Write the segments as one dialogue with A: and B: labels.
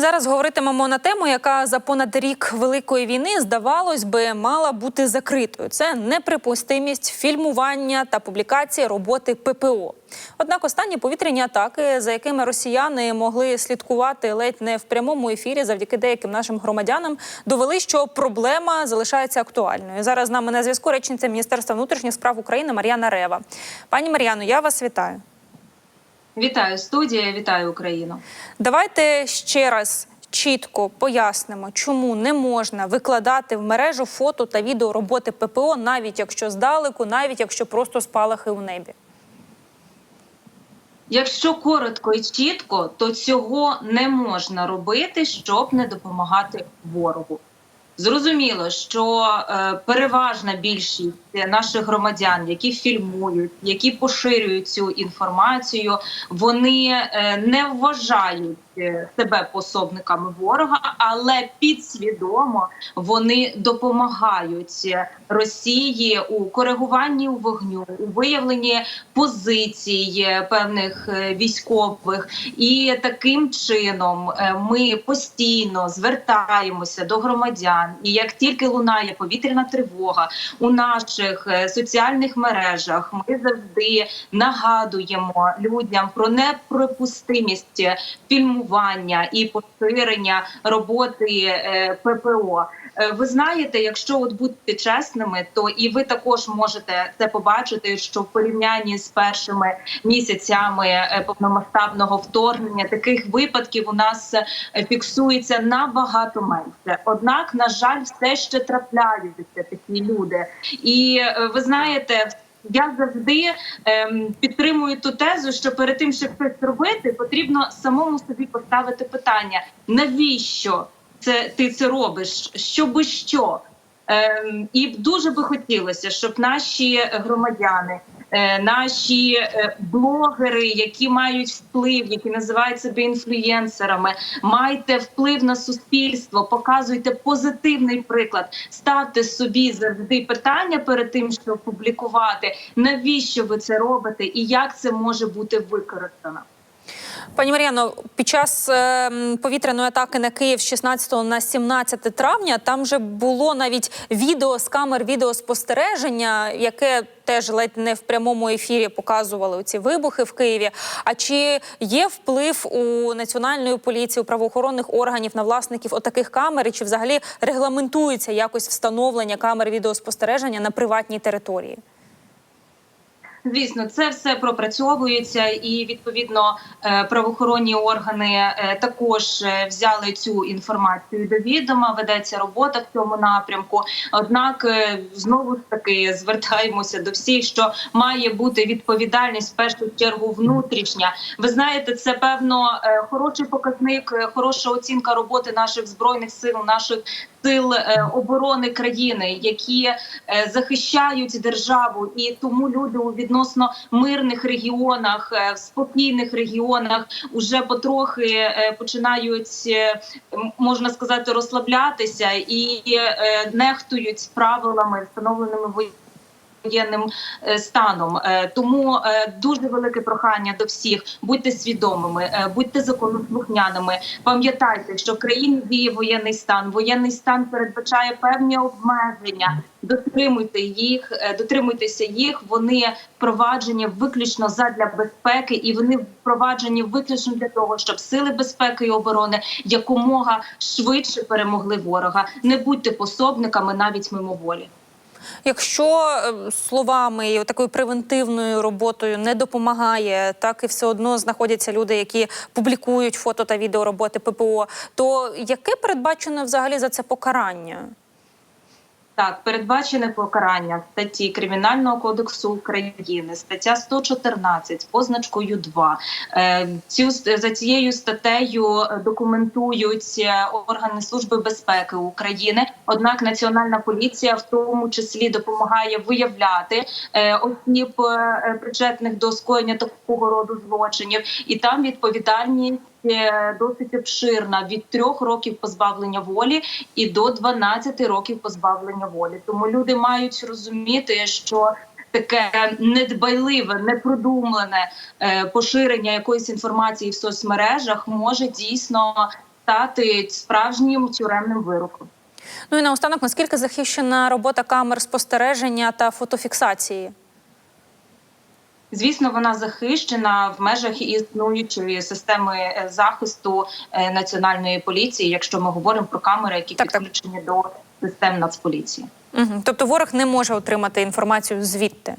A: Зараз говоритимемо на тему, яка за понад рік великої війни здавалось би мала бути закритою. Це неприпустимість фільмування та публікації роботи ППО. Однак останні повітряні атаки, за якими росіяни могли слідкувати ледь не в прямому ефірі, завдяки деяким нашим громадянам, довели, що проблема залишається актуальною. Зараз з нами на зв'язку речниця Міністерства внутрішніх справ України Мар'яна Рева. Пані Мар'яно, я вас вітаю.
B: Вітаю студія, вітаю Україну.
A: Давайте ще раз чітко пояснимо, чому не можна викладати в мережу фото та відео роботи ППО, навіть якщо здалеку, навіть якщо просто спалахи у небі.
B: Якщо коротко і чітко, то цього не можна робити, щоб не допомагати ворогу. Зрозуміло, що е, переважна більшість наших громадян, які фільмують, які поширюють цю інформацію, вони е, не вважають е, себе пособниками ворога, але підсвідомо вони допомагають Росії у коригуванні вогню, у виявленні позицій е, певних е, військових, і таким чином е, ми постійно звертаємося до громадян. І як тільки лунає повітряна тривога у наших е, соціальних мережах, ми завжди нагадуємо людям про неприпустимість фільмування і поширення роботи е, ППО. Е, Ви знаєте, якщо от бути чесними, то і ви також можете це побачити, що в порівнянні з першими місяцями е, повномасштабного вторгнення таких випадків у нас е, фіксується набагато менше. Однак, на жаль, все ще трапляються такі люди, і ви знаєте. Я завжди ем, підтримую ту тезу, що перед тим, щоб щось робити, потрібно самому собі поставити питання: навіщо це ти це робиш? Щоби що? Ем, і дуже би хотілося, щоб наші громадяни, е, наші е, блогери, які мають вплив, які називають себе інфлюєнсерами, майте вплив на суспільство, показуйте позитивний приклад, ставте собі завжди питання перед тим, щоб публікувати, навіщо ви це робите і як це може бути використано.
A: Пані Мар'яно, під час е, повітряної атаки на Київ з 16 на 17 травня там вже було навіть відео з камер відеоспостереження, яке теж ледь не в прямому ефірі показували ці вибухи в Києві. А чи є вплив у національної поліції, у правоохоронних органів на власників отаких камер, і чи взагалі регламентується якось встановлення камер відеоспостереження на приватній території?
B: Звісно, це все пропрацьовується, і відповідно е, правоохоронні органи е, також е, взяли цю інформацію до відома. Ведеться робота в цьому напрямку. Однак знову ж таки звертаємося до всіх, що має бути відповідальність в першу чергу внутрішня. Ви знаєте, це певно хороший показник, хороша оцінка роботи наших збройних сил, наших сил оборони країни, які захищають державу, і тому люди у відносно мирних регіонах, в спокійних регіонах уже потрохи починають можна сказати розслаблятися і нехтують правилами, встановленими воєнним станом. Тому дуже велике прохання до всіх: будьте свідомими, будьте законослухняними. Пам'ятайте, що в країні діє воєнний стан. Воєнний стан передбачає певні обмеження. Дотримуйте їх, дотримуйтеся їх. Вони впроваджені виключно задля безпеки, і вони впроваджені виключно для того, щоб сили безпеки і оборони якомога швидше перемогли ворога. Не будьте пособниками навіть мимоволі.
A: Якщо словами і такою превентивною роботою не допомагає, так і все одно знаходяться люди, які публікують фото та відео роботи ППО, то яке передбачено взагалі за це покарання?
B: Так, передбачене покарання в статті Кримінального кодексу України, стаття 114, позначкою 2. Цю за цією статтею документують органи служби безпеки України. Однак Національна поліція в тому числі допомагає виявляти осіб причетних до скоєння такого роду злочинів, і там відповідальність. Досить обширна від трьох років позбавлення волі і до 12 років позбавлення волі. Тому люди мають розуміти, що таке недбайливе, непродумлене поширення якоїсь інформації в соцмережах може дійсно стати справжнім тюремним вироком.
A: Ну і наостанок, наскільки захищена робота камер спостереження та фотофіксації?
B: Звісно, вона захищена в межах існуючої системи е, захисту е, національної поліції, якщо ми говоримо про камери, які
A: Так, так.
B: підключені до систем Нацполіції.
A: Угу. Тобто ворог не може отримати інформацію звідти.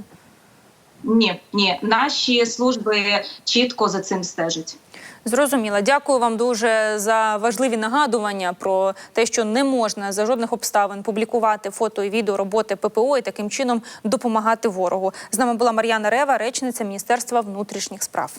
B: Ні, ні, наші служби чітко за цим стежать.
A: Зрозуміла. Дякую вам дуже за важливі нагадування про те, що не можна за жодних обставин публікувати фото і відео роботи ППО і таким чином допомагати ворогу. З нами була Мар'яна Рева, речниця Міністерства внутрішніх справ.